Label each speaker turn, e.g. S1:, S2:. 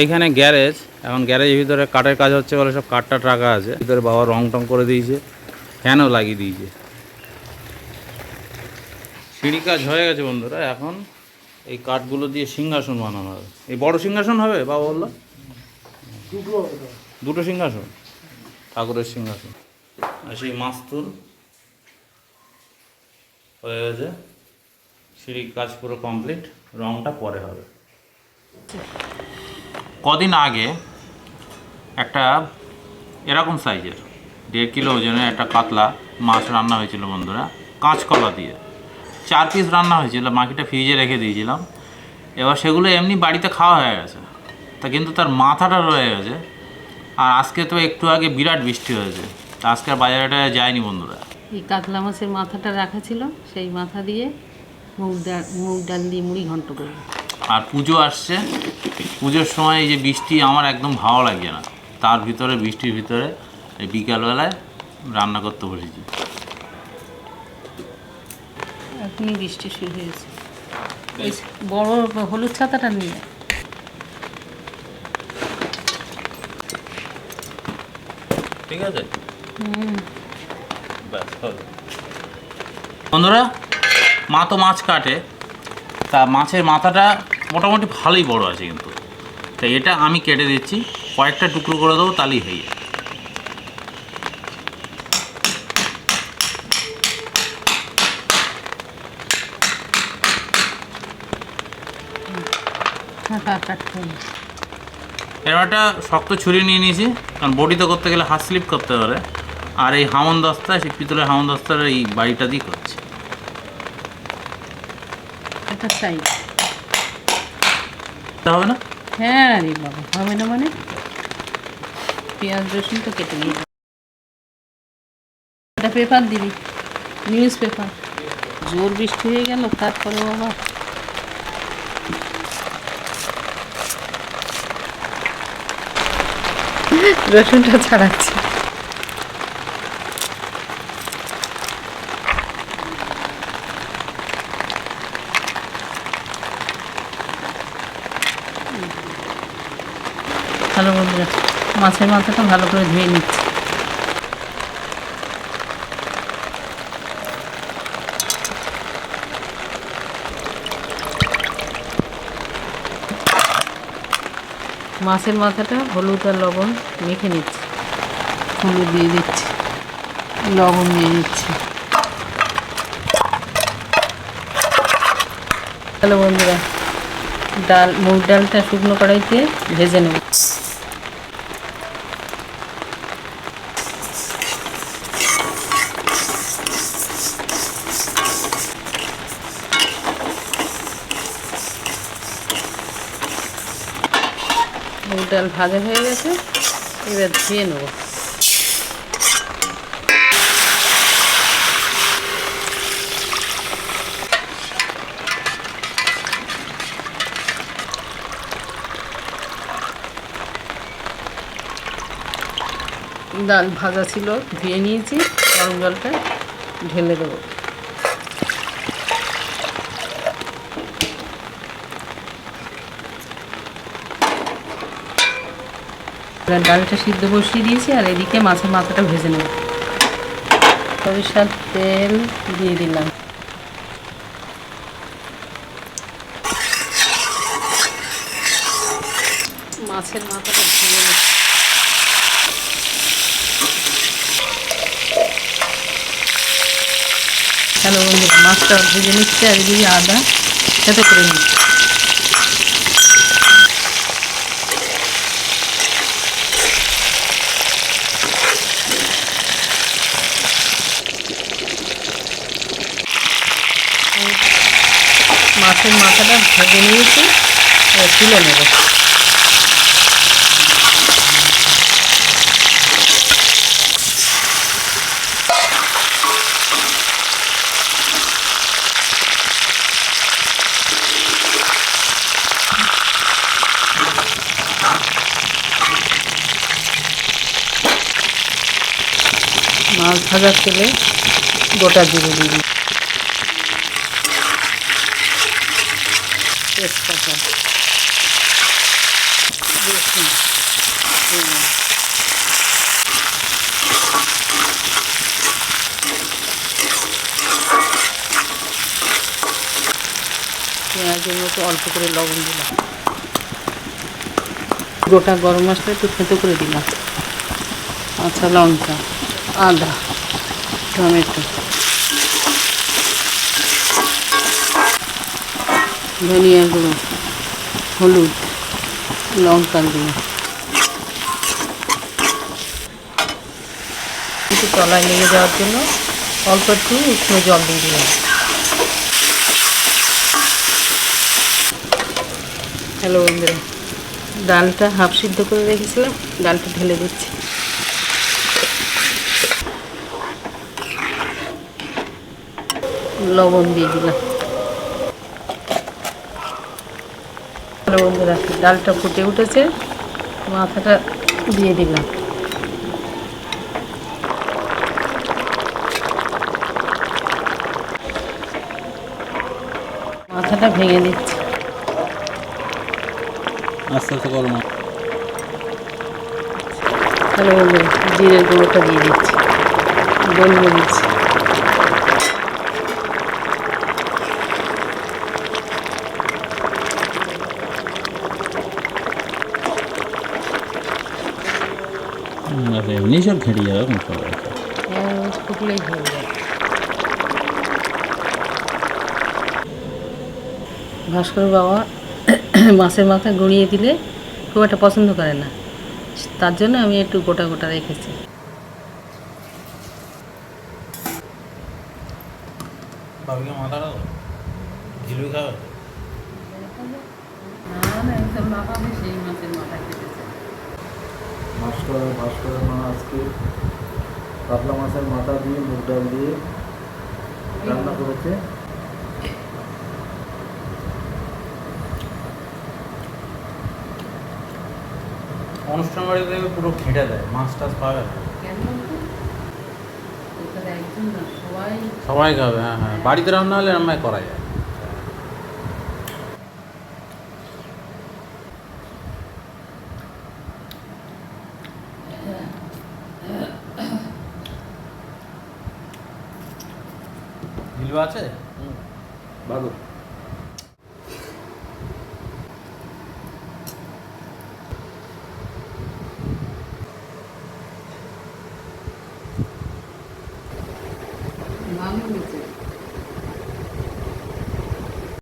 S1: এইখানে গ্যারেজ এখন গ্যারেজের ভিতরে কাঠের কাজ হচ্ছে বলে সব কাঠটা টাকা আছে। ভিতরে বাবা রং টং করে দিয়েছে ফ্যানও লাগিয়ে দিয়েছে। সিঁড়ি কাজ হয়ে গেছে বন্ধুরা এখন এই কাঠগুলো দিয়ে সিংহাসন বানানো হবে। এই বড় সিংহাসন হবে বাবা বলল? দুটো সিংহাসন ঠাকুরের সিংহাসন। আর সেই মাস্তুল হয়ে গেছে। সিঁড়ির কাজ পুরো কমপ্লিট রংটা পরে হবে। কদিন আগে একটা এরকম সাইজের, দেড় কিলো ওজনের একটা কাতলা মাছ রান্না হয়েছিল বন্ধুরা, কাঁচকলা দিয়ে। চার পিস রান্না হয়েছিল, বাকিটা ফ্রিজে রেখে দিয়েছিলাম। এবার সেগুলো এমনি বাড়িতে খাওয়া হয়ে গেছে। তা কিন্তু তার মাথাটা রয়ে গেছে। আর আজকে তো একটু আগে বিরাট বৃষ্টি হয়েছে। তা আজকে বাজারেটা যায়নি বন্ধুরা।
S2: এই কাতলা মাছের মাথাটা রাখা ছিল, সেই মাথা দিয়ে মুগ ডাল মুগ ডাল দিয়ে মুড়ি ঘন্ট করব
S1: আর পুজো আসছে। পুজোর সময় এই যে বৃষ্টি আমার একদম ভালো লাগছে না। তার ভিতরে বৃষ্টির ভিতরে এই বিকালবেলায় রান্না করতে বসেছি।
S2: এখনই বৃষ্টি শুরু হয়েছে। বড় হলুদ ছাতাটা নিয়ে
S1: ঠিক আছে? বন্ধুরা মা তো মাছ কাটে। তা মাছের মাথাটা মোটামুটি ভালোই বড় আছে কিন্তু। তাই এটা আমি কেটে দিচ্ছি, কয়েকটা টুকরো করে দেবো, তাহলেই হয়ে
S2: হবে।
S1: এরকম একটা শক্ত ছুরি নিয়ে নিয়েছি, কারণ বডিতে করতে গেলে হাত স্লিপ করতে পারে আর এই হামন দস্তা, সেই পিতলের হামন দস্তার এই বাড়িটা দিয়ে করছে।
S2: সাইজ
S1: তা হবে না?
S2: হ্যাঁ রে বাবা, হবে না মানে? পেঁয়াজ, রসুন তো কেটে নিয়ে একটা পেপার দিবি নিউজ পেপার জোর বৃষ্টি হয়ে গেল, তারপরে বাবা। রসুনটা ছাড়াচ্ছি ভালো বন্ধুরা মাছের মাথাটা ভালো করে ধুয়ে নিচ্ছি। মাছের মাথাটা হলুদ আর লবণ মেখে নিচ্ছি। হলুদ দিয়ে দিচ্ছি। লবণ দিয়ে দিচ্ছি। হ্যালো বন্ধুরা ডাল মুগ ডালটা শুকনো কড়াইতে ভেজে নেব। মুগ ডাল ভাজা হয়ে গেছে, এবার ধুয়ে নেব। ডাল ভাজা ছিল, ধুয়ে নিয়েছি, গরম জলটা ঢেলে দেবো। ডালটা সিদ্ধ বসিয়ে দিয়েছি আর এদিকে মাছের মাথাটা ভেজে নেব। সরিষার তেল দিয়ে দিলাম। মাছের মাথাটা ভেজে নেব। হ্যালো মাছটা ভেজে নিচ্ছে আর এদিকে আদা সাথে করে নিচ্ছি। মাছের মাথাটা ভেজে নিয়েছি তুলে নেব। মাছ ভাজার তেলে গোটা দিয়ে হুম। হুম। পেঁয়াজের অল্প করে লবণ দিলাম গোটা গরম মশলা একটু থেতো করে দিলাম আচ্ছা লঙ্কা, আদা, টমেটো ধনিয়া গুঁড়ো, হলুদ লঙ্কার গুঁড়ো। একটু তলায় লেগে যাওয়ার জন্য অল্প একটু উষ্ণ জল দিয়ে দিলাম। হ্যালো বন্ধুরা, ডালটা হাফ সিদ্ধ করে রেখেছিলাম, ডালটা ঢেলে দিচ্ছি। লবণ দিয়ে দিলাম। হ্যালো বন্ধুরা ডালটা ফুটে উঠেছে মাথাটা দিয়ে দিলাম। মাথাটা ভেঙে দিচ্ছি।
S1: আস্তে আস্তে করো মা
S2: হ্যালো বন্ধুরা জিরের গুঁড়োটা দিয়ে দিচ্ছি। গোলমরিচ
S1: এমনি সব ঘেটে যাবে এখন সবাই
S2: ফুটলেই যায় ভাস্কর বাবা মাছের মাথা গড়িয়ে দিলে খুব একটা পছন্দ করে না। তার জন্য আমি একটু গোটা গোটা রেখেছি।
S1: ঝিলুই খাবে?
S2: সেই মাছের মাথা
S3: ভাস্কর ভাস্করের মা আজকে কাতলা মাছের মাথা দিয়ে মুগ ডাল দিয়ে রান্না করেছে।
S1: অনুষ্ঠান বাড়িতে পুরো ঘেঁটে দেয় মাছ টাছ পাবে সবাই খাবে হ্যাঁ হ্যাঁ। বাড়িতে রান্না হলে রান্নায় করা যায়। ঝিলু আছে?
S3: ভালো